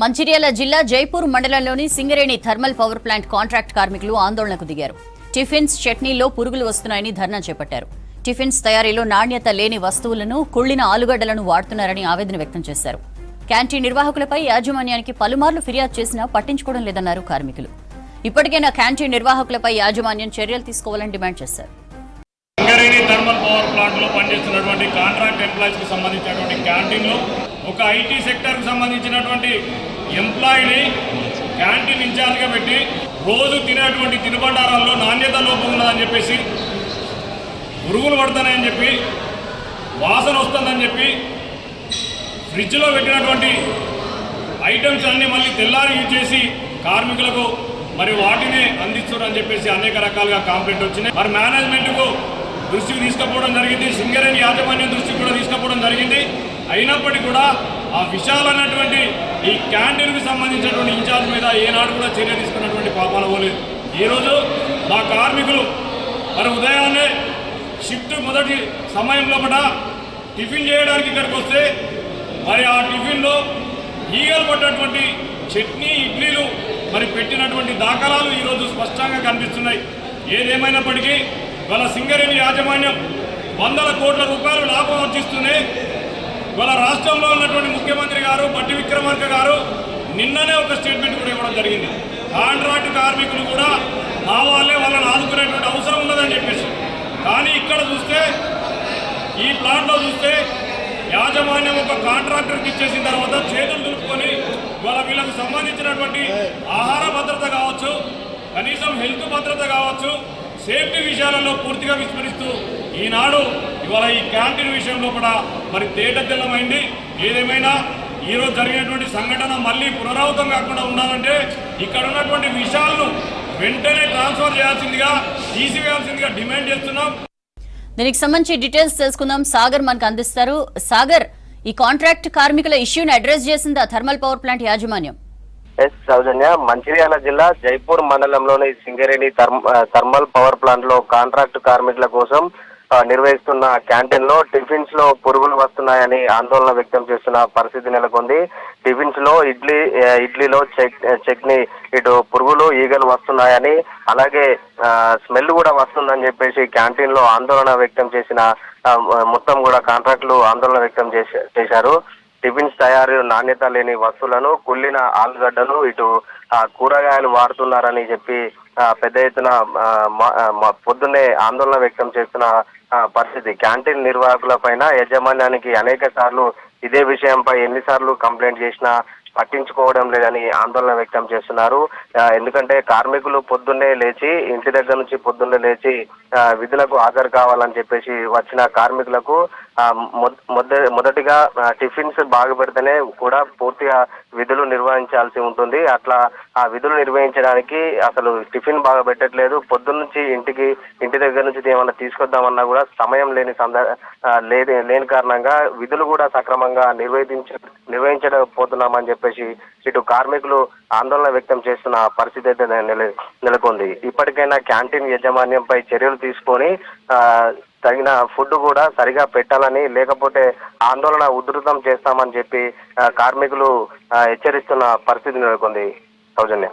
మంచిర్యాల జిల్లా జైపూర్ మండలంలోని Singareni thermal power plant contract కార్మికులు ఆందోళనకు దిగారు. టిఫిన్స్ చట్నీలో పురుగులు వస్తున్నాయని ధర్నా చేపట్టారు. టిఫిన్స్ తయారీలో నాణ్యత లేని వస్తువులను కుళ్ళిన ఆలుగడ్డలను వాడుతున్నారని ఆవేదన వ్యక్తం చేశారు. క్యాంటీన్ నిర్వాహకులపై యాజమాన్యానికి పలుమార్లు ఫిర్యాదు చేసినా పట్టించుకోవడం లేదన్నారు కార్మికులు. ఇప్పటికైనా క్యాంటీన్ నిర్వాహకులపై యాజమాన్యం చర్యలు తీసుకోవాలని డిమాండ్ చేశారు. సింగరేణి థర్మల్ పవర్ ప్లాంట్లో గవర్నమెంట్ ఎంప్లాయీస్కి సంబంధించినటువంటి క్యాంటీన్లో ఒక ఐటీ సెక్టర్కి సంబంధించినటువంటి ఎంప్లాయీని క్యాంటీన్ ఇన్ఛార్జ్గా పెట్టి రోజు తినేటువంటి తినుబండారాల్లో నాణ్యత లోపం ఉన్నదని చెప్పేసి పురుగులు పడతానని చెప్పి వాసన వస్తుందని చెప్పి ఫ్రిడ్జ్లో పెట్టినటువంటి ఐటమ్స్ అన్ని మళ్ళీ తెల్లారి యూజ్ చేసి కార్మికులకు మరి వాటినే అందిస్తున్నారని చెప్పేసి అనేక రకాలుగా కాంప్లైంట్ వచ్చినాయి. మరి మేనేజ్మెంట్కు దృష్టికి తీసుకుపోవడం జరిగింది. సింగరేణి యాజమాన్యం దృష్టికి కూడా తీసుకుపోవడం జరిగింది. అయినప్పటికీ కూడా ఆ విశాలమైనటువంటి ఈ క్యాంటీన్కి సంబంధించినటువంటి ఇన్ఛార్జ్ మీద ఏనాడు కూడా చర్య తీసుకున్నటువంటి పాపాల పోలేదు ఈరోజు మా కార్మికులు మరి ఉదయాన్నే షిఫ్ట్ మొదటి సమయంలో లోపల టిఫిన్ చేయడానికి ఇక్కడికి వస్తే మరి ఆ టిఫిన్లో ఈగలు పడ్డటువంటి చట్నీ ఇడ్లీలు మరి పెట్టినటువంటి దాఖలాలు ఈరోజు స్పష్టంగా కనిపిస్తున్నాయి. ఏదేమైనప్పటికీ వాళ్ళ సింగరేణి యాజమాన్యం వందల కోట్ల రూపాయలు లాభం ఆర్జిస్తూనే వాళ్ళ రాష్ట్రంలో ఉన్నటువంటి ముఖ్యమంత్రి గారు పట్టి విక్రమార్క గారు నిన్ననే ఒక స్టేట్మెంట్ కూడా ఇవ్వడం జరిగింది. కాంట్రాక్ట్ కార్మికులు కూడా మా వాళ్ళే వాళ్ళని ఆదుకునేటువంటి అవసరం ఉన్నదని చెప్పేసి. కానీ ఇక్కడ చూస్తే ఈ ప్లాంట్లో చూస్తే యాజమాన్యం ఒక కాంట్రాక్టర్కి ఇచ్చేసిన తర్వాత చేతులు దులుపుకొని వాళ్ళ వీళ్ళకు సంబంధించినటువంటి ఆహార భద్రత కావచ్చు కనీసం హెల్త్ భద్రత కావచ్చు సేఫ్టీ విషయాలలో పూర్తిగా విస్మరిస్తూ ఈనాడు ఇవాళ ఈ క్యాంటీన్ విషయంలో కూడా మరి తేటతెల్లమైంది. ఏదేమైనా ఈరోజు జరిగినటువంటి సంఘటన మళ్ళీ పునరావృతం కాకుండా ఉండాలంటే ఇక్కడ ఉన్నటువంటి విషయాలను వెంటనే ట్రాన్స్ఫర్ చేయాల్సిందిగా తీసివేయాల్సిందిగా డిమాండ్ చేస్తున్నాం. దీనికి సంబంధించి డీటెయిల్స్ తెలుసుకుందాం. సాగర్ మనకు అందిస్తారు. సాగర్ ఈ కాంట్రాక్ట్ కార్మికుల ఇష్యూని అడ్రస్ చేసిందా థర్మల్ పవర్ ప్లాంట్ యాజమాన్యం? ఎస్ సౌజన్య. మంచిర్యాల జిల్లా జైపూర్ మండలంలోని సింగరేణి థర్మ- థర్మల్ పవర్ ప్లాంట్లో కాంట్రాక్ట్ కార్మికుల కోసం నిర్వహిస్తున్న క్యాంటీన్లో టిఫిన్స్లో పురుగులు వస్తున్నాయని ఆందోళన వ్యక్తం చేస్తున్న పరిస్థితి నెలకొంది. టిఫిన్స్లో ఇడ్లీ ఇడ్లీలో చెక్- చట్నీ ఇటు పురుగులు ఈగలు వస్తున్నాయని అలాగే స్మెల్ కూడా వస్తుందని చెప్పేసి క్యాంటీన్లో ఆందోళన వ్యక్తం చేసిన మొత్తం కూడా కాంట్రాక్టులు ఆందోళన వ్యక్తం చేశారు. టిఫిన్స్ తయారు నాణ్యత లేని వస్తువులను కుళ్ళిన ఆలుగడ్డలు ఇటు కూరగాయలు వాడుతున్నారని చెప్పి పెద్ద ఎత్తున పొద్దున్నే ఆందోళన వ్యక్తం చేస్తున్న పరిస్థితి. క్యాంటీన్ నిర్వాహకుల పైన యాజమాన్యానికి అనేక సార్లు ఇదే విషయంపై ఎన్నిసార్లు కంప్లైంట్ చేసినా పట్టించుకోవడం లేదని ఆందోళన వ్యక్తం చేస్తున్నారు. ఎందుకంటే కార్మికులు పొద్దున్నే లేచి ఇంటి దగ్గర నుంచి పొద్దున్నే లేచి విధులకు హాజరు కావాలని చెప్పేసి వచ్చిన కార్మికులకు మొదటిగా టిఫిన్స్ బాగు పెడితేనే కూడా పూర్తిగా విధులు నిర్వహించాల్సి ఉంటుంది. అట్లా ఆ విధులు నిర్వహించడానికి అసలు టిఫిన్ బాగా పెట్టట్లేదు. పొద్దున్న నుంచి ఇంటికి ఇంటి దగ్గర నుంచి ఏమన్నా తీసుకొద్దామన్నా కూడా సమయం లేని సంద లేని కారణంగా విధులు కూడా సక్రమంగా నిర్వహించ నిర్వహించకపోతున్నామని చెప్పేసి ఇటు కార్మికులు ఆందోళన వ్యక్తం చేస్తున్న పరిస్థితి అయితే నెల నెలకొంది. ఇప్పటికైనా క్యాంటీన్ యాజమాన్యంపై చర్యలు తీసుకొని తగిన ఫుడ్ కూడా సరిగా పెట్టాలని లేకపోతే ఆందోళన ఉధృతం చేస్తామని చెప్పి కార్మికులు హెచ్చరిస్తున్న పరిస్థితి నెలకొంది. సౌజన్య.